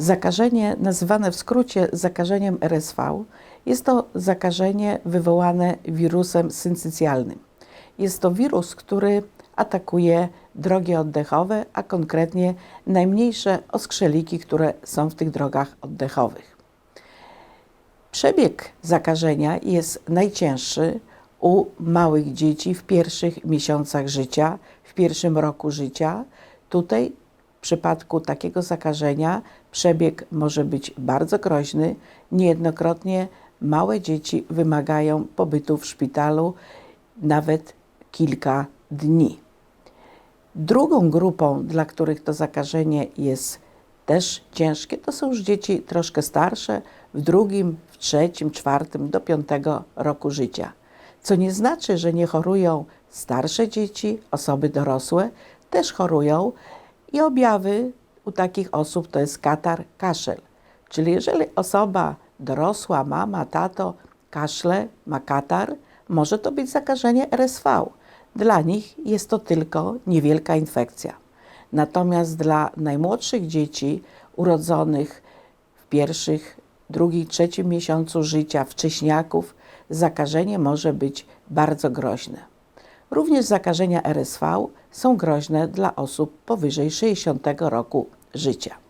Zakażenie nazywane w skrócie zakażeniem RSV jest to zakażenie wywołane wirusem syncycjalnym. Jest to wirus, który atakuje drogi oddechowe, a konkretnie najmniejsze oskrzeliki, które są w tych drogach oddechowych. Przebieg zakażenia jest najcięższy u małych dzieci w pierwszych miesiącach życia, w pierwszym roku życia. Tutaj w przypadku takiego zakażenia przebieg może być bardzo groźny. Niejednokrotnie małe dzieci wymagają pobytu w szpitalu nawet kilka dni. Drugą grupą, dla których to zakażenie jest też ciężkie, to są już dzieci troszkę starsze, w drugim, w trzecim, czwartym do piątego roku życia. Co nie znaczy, że nie chorują starsze dzieci, osoby dorosłe też chorują i objawy u takich osób to jest katar, kaszel. Czyli jeżeli osoba dorosła, mama, tato kaszle, ma katar, może to być zakażenie RSV. Dla nich jest to tylko niewielka infekcja. Natomiast dla najmłodszych dzieci urodzonych w pierwszych, drugim, trzecim miesiącu życia, wcześniaków, zakażenie może być bardzo groźne. Również zakażenia RSV są groźne dla osób powyżej 60 roku życia.